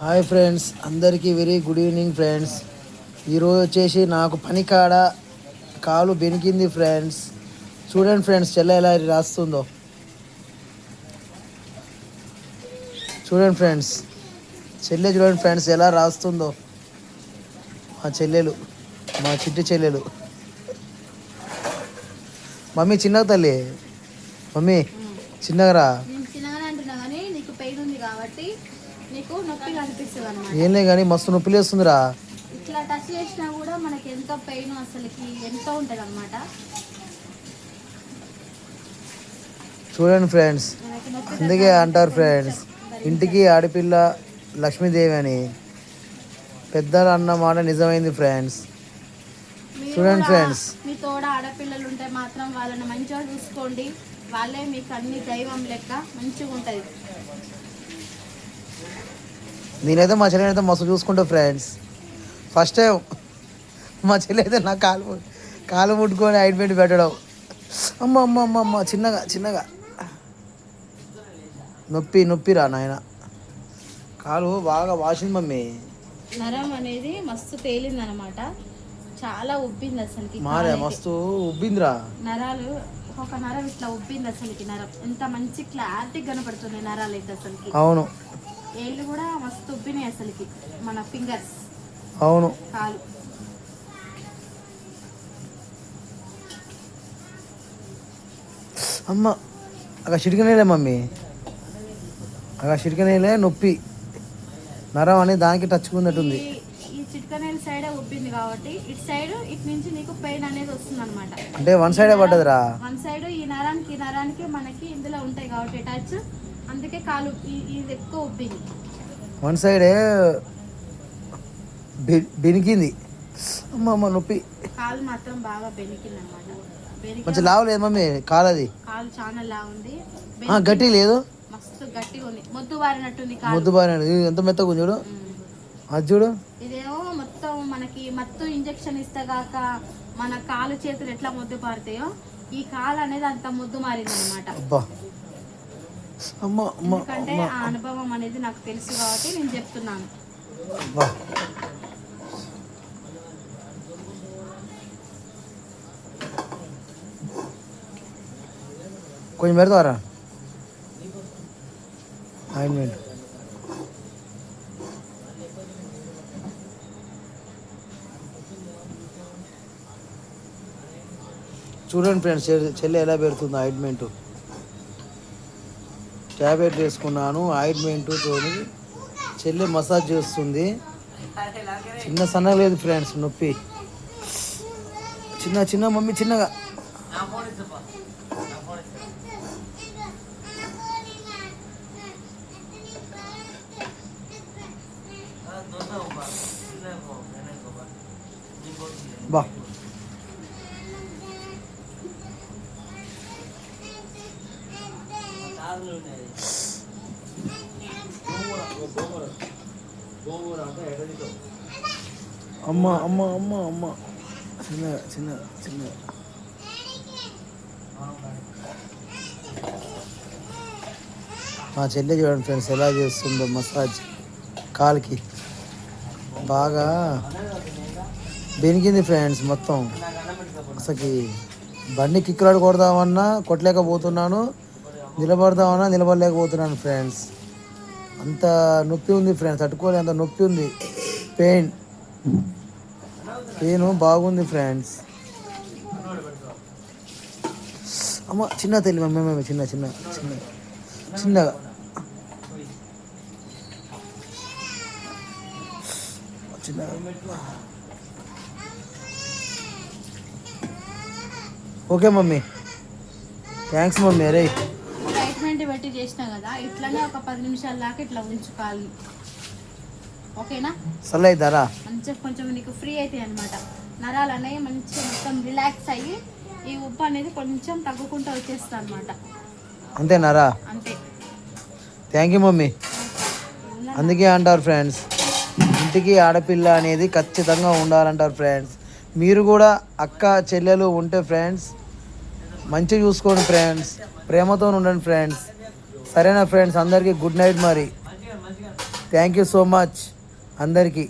Hi friends అందరికీ very good evening friends. ఈరోజు వచ్చేసి నాకు పని కాడ కాలు బెనికింది ఫ్రెండ్స్. చూడండి ఫ్రెండ్స్ చెల్ల ఎలా రాస్తుందో. చూడండి ఫ్రెండ్స్ చెల్లె చూడండి ఫ్రెండ్స్ ఎలా రాస్తుందో. మా చెల్లెలు మా చిట్టి చెల్లెలు. మమ్మీ చిన్నగా తల్లి. మమ్మీ చిన్నగా రా. అంటున్నా కానీ నీకు పెయిన్ ఉంది కాబట్టి నీకు నొప్పి అనిపిస్తుంది అనమాట ఏంలే కానీ మస్తు నొప్పి లేస్తుందిరా ఇట్లా టచ్ చేసినా కూడా మనకి ఎంత పెయిన్ అసలుకి ఎంత ఉంటుంది అనమాట చూడండి ఫ్రెండ్స్ అందుకే అంటారు ఫ్రెండ్స్ ఇంటికి ఆడపిల్ల లక్ష్మీదేవి అని. పెద్దలు అన్న మాట నిజమైంది ఫ్రెండ్స్. చూడండి ఫ్రెండ్స్. మీ తోడ ఆడపిల్లలు ఉంటే మాత్రం వాళ్ళని మంచిగా చూసుకోండి. వాళ్ళే మీకు అన్ని దైవం లెక్క మంచిగా ఉంటుంది నేనైతే మా చెల్లి అయితే మస్తు చూసుకుంటా ఫ్రెండ్స్ ఫస్ట్ టైం మా చెల్లి అయితే నా కాలు కాలు ముట్టుకొని ఆయింట్మెంట్ పెట్టడం. అమ్మ అమ్మ అమ్మ అమ్మ చిన్నగా చిన్నగా. నొప్పి నొప్పి రా నాయన. కాలు బాగా వాసింది మమ్మీ. నరం అనేది మస్తు తేలింది అనమాట చాలా ఉబ్బింది అసలుకి మారే. మస్తు ఉబ్బిందిరా. నరాలు ఒక నరం ఇట్లా ఉబ్బింది అసలుకి నరం. ఎంత మంచి క్లారిటీ కనపడుతుంది నరాలు అయితే అసలుకి. అవును. ఏళ్ళు కూడా మస్తు ఉబ్బినాయి అసలుకి మన ఫింగర్స్ అవును. కాలు. అమ్మ అక్కడ చిటికనేలే మమ్మీ. అక్కడ చిటికనేలే నొప్పి. నరం అనేది దానికి టచ్చుకున్నట్టుంది ఈ- చిట్కనేల సైడే ఉబ్బింది కాబట్టి ఇటు సైడ్ ఇటు నుంచి నీకు పెయిన్ అనేది వస్తుంది అనమాట అంటే వన్ సైడే పడ్డదిరా? వన్ సైడ్ ఈ నరానికి ఈ నరానికి మనకి ఇందులో ఉంటాయి కాబట్టి టచ్ అందుకే కాలు ఈ- ఇది ఎక్కువ ఉబ్బింది. వన్ సైడే బెనికింది. అమ్మ నొప్పి. కాలు మాత్రం బాగా బెనికింది అనమాట బెనికి మంచి లావలేదు మమ్మీ కాలది. కాలు చాలా లా ఉంది ఆ, గట్టి లేదు. మస్తు గట్టిగా ఉంది. మొద్దు బారినట్టుంది కాలు. ముద్దు బాగా ఎంత మెత్తగా ఉంది చూడు. అది చూడు. ఇదేమో మొత్తం మనకి మత్తు ఇంజెక్షన్ ఇస్తగాక మన కాలు చేతులు ఎట్లా మొద్దు పారుతాయో ఈ కాలు అనేది అంత మొద్దు మారింది అనమాట ఎందుకంటే ఆ అనుభవం అనేది నాకు తెలుసు కాబట్టి నేను చెప్తున్నాను. కొంచెం పెడతారా ఆయింట్మెంట్ చూడండి ఫ్రెండ్స్ చెల్లి ఎలా పెడుతుంది ఆయింట్మెంట్ ట్యాబ్లెట్ వేసుకున్నాను ఆయింట్మెంట్ తోని. చెల్లి మసాజ్ చేస్తుంది. చిన్న సన్న లేదు ఫ్రెండ్స్ నొప్పి. చిన్న చిన్న మమ్మీ చిన్నగా. బా. అమ్మ అమ్మ అమ్మ అమ్మ. చిన్న చిన్న చిన్న. మా చెల్లె చూడండి ఫ్రెండ్స్ ఎలా చేస్తుందో మసాజ్ కాలుకి. బాగా బెనికింది ఫ్రెండ్స్ మొత్తం. అసలు బండి కిక్కులాడు కొడదామన్నా కొట్టలేకపోతున్నాను నిలబడదామన్నా నిలబడలేకపోతున్నాను ఫ్రెండ్స్. అంత నొప్పి ఉంది ఫ్రెండ్స్ తట్టుకోలే అంత నొప్పి ఉంది. పెయిన్. పెయిన్ బాగుంది ఫ్రెండ్స్. అమ్మ చిన్న తల్లి మమ్మీ మమ్మీ చిన్న చిన్న చిన్న చిన్నగా. చిన్నగా. Okay mummy. థ్యాంక్స్ మమ్మీ అరే ట్రీట్మెంట్ పెట్టి చేసినా కదా ఇట్లానే ఒక పది నిమిషాల దాకా ఇట్లా ఉంచుకోవాలి. ఓకేనా? మంచిగా కొంచెం నీకు ఫ్రీ అవుతాయి అనమాట నరాలు అనేవి మంచిగా మొత్తం రిలాక్స్ అయ్యి ఈ ఉప్పు అనేది కొంచెం తగ్గుకుంటూ వచ్చేస్తా అనమాట అంతేనారా అంతే. Thank you mummy. అందుకే అంటారు ఫ్రెండ్స్ ఇంటికి ఆడపిల్ల అనేది ఖచ్చితంగా ఉండాలంటారు ఫ్రెండ్స్ మీరు కూడా అక్క చెల్లెలు ఉంటే ఫ్రెండ్స్ మంచిగా చూసుకోండి ఫ్రెండ్స్ ప్రేమతో ఉండండి ఫ్రెండ్స్ సరేనా ఫ్రెండ్స్ అందరికీ గుడ్ నైట్ మరి. థ్యాంక్ యూ సో మచ్ అందరికీ.